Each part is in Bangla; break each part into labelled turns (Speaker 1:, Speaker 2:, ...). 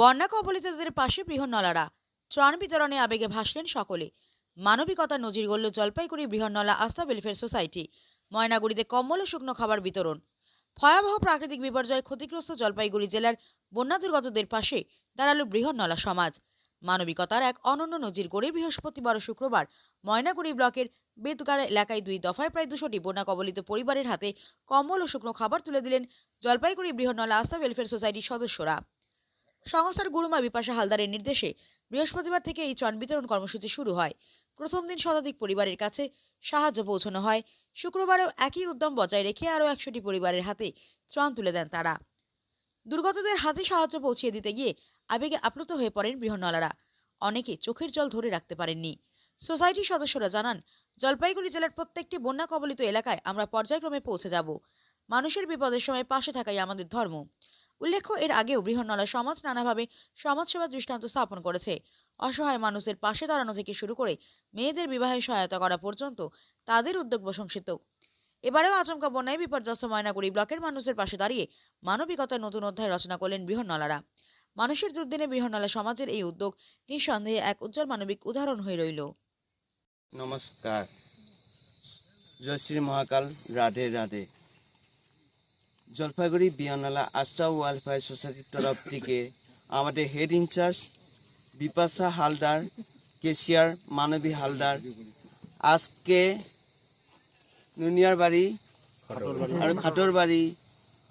Speaker 1: বন্যা কবলিতদের পাশে বৃহন্নলারা ত্রাণ বিতরণে আবেগে ভাসলেন সকলে। মানবিকতার নজির গড়ল জলপাইগুড়ি বৃহন্নলা আস্থা ওয়েলফেয়ার সোসাইটি। ময়নাগুড়িতে কম্বল ও শুকনো খাবার বিতরণ। ভয়াবহ প্রাকৃতিক বিপর্যয়ে ক্ষতিগ্রস্ত জলপাইগুড়ি জেলার বন্যা দুর্গতদের পাশে দাঁড়াল বৃহন্নলা সমাজ। মানবিকতার এক অনন্য নজির গড়ে বৃহস্পতিবার ও শুক্রবার ময়নাগুড়ি ব্লকের বেদগাড়া এলাকায় দুই দফায় প্রায় দুশোটি বন্যা কবলিত পরিবারের হাতে কম্বল ও শুকনো খাবার তুলে দিলেন জলপাইগুড়ি বৃহন্নলা আস্থা ওয়েলফেয়ার সোসাইটির সদস্যরা। সংস্থার গুরুমা বিপাশা হালদারের নির্দেশে বৃহস্পতিবার থেকে এই ত্রাণ বিতরণ কর্মসূচি শুরু হয়। প্রথম দিন শতাধিক পরিবারের কাছে সাহায্য পৌঁছানো হয়। শুক্রবারেও একই উদ্যম বজায় রেখে আরও একশোটি পরিবারের হাতে ত্রাণ তুলে দেন তারা। দুর্গতদের হাতে সাহায্য পৌঁছিয়ে দিতে গিয়ে আবেগে আপ্লুত হয়ে পড়েন বৃহন্নলারা। অনেকে চোখের জল ধরে রাখতে পারেননি। সোসাইটির সদস্যরা জানান, জলপাইগুড়ি জেলার প্রত্যেকটি বন্যা কবলিত এলাকায় আমরা পর্যায়ক্রমে পৌঁছে যাব। মানুষের বিপদের সময় পাশে থাকাই আমাদের ধর্ম। উল্লেখ্য, এর আগেও বৃহন্নলা সমাজ নানাভাবে সমাজসেবা দৃষ্টান্ত স্থাপন করেছে। অসহায় মানুষের পাশে দাঁড়ানো থেকে শুরু করে মেয়েদের বিবাহে সহায়তা করা পর্যন্ত তাদের উদ্যোগ প্রশংসিত। এবারেও আচমকা বন্যায় বিপর্যস্ত ময়নাগুড়ি ব্লকের মানুষের পাশে দাঁড়িয়ে মানবিকতার নতুন অধ্যায় রচনা করলেন বৃহন্নলারা। মানুষের দুর্দিনে বৃহন্নলা সমাজের এই উদ্যোগ নিঃসন্দেহে এক উজ্জ্বল মানবিক উদাহরণ হয়ে রইল।
Speaker 2: নমস্কার। জয় শ্রী মহাকাল। রাধে রাধে। জলপাইগুড়ি বিয়ানালা আশা ওয়েলফেয়ার সোসাইটির তরফ থেকে আমাদের head in-charge Bipasha Haldar, cashier Manabi Haldar, আজকে নুনিয়ার বাড়ি আর খাটোর বাড়ি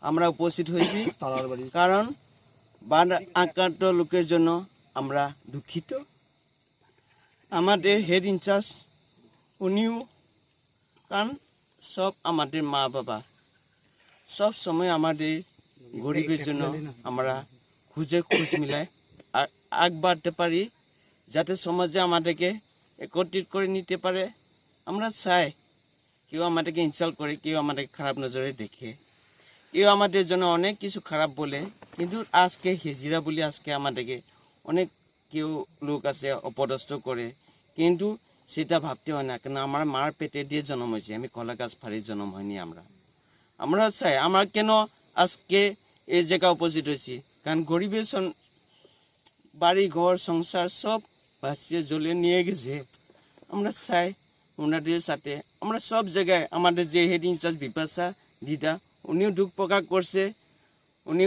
Speaker 2: আমরা উপস্থিত হয়েছি। কারণ বান আক্রান্ত লোকের জন্য আমরা দুঃখিত। আমাদের হেড ইনচার্জ, উনিও কারণ সব আমাদের মা বাবা সব সময় আমাদের গরিবের জন্য আমরা খুঁজে খোঁজ মিলাই আর আগ বাড়তে পারি, যাতে সমাজে আমাদেরকে একত্রিত করে নিতে পারে। আমরা চাই কেউ আমাদেরকে ইনসাল্ট করে, কেউ আমাদেরকে খারাপ নজরে দেখে। কেউ আমাদের জন্য অনেক কিছু খারাপ বলে, কিন্তু আজকে হিজিরা বলে আজকে আমাদেরকে অনেক কেউ লোক আছে অপদস্থ করে, কিন্তু সেটা ভাবতে হয় না, কেন আমার মার পেটে দিয়ে জন্ম হয়েছে, আমি কলা গাছ ফাড়ির জন্ম হয়নি আমরা। আমরা চাই, আমরা কেন আজকে এই জায়গা উপস্থিত হয়েছি? কারণ গরিবের বাড়ি ঘর সংসার সব ভাসিয়ে জ্বলে নিয়ে গেছে। আমরা চাই ওনাদের সাথে, আমরা সব জায়গায় আমাদের যে হেড ইনচার্জ বিপাশা দিদা, উনিও দুঃখ প্রকাশ করছে উনি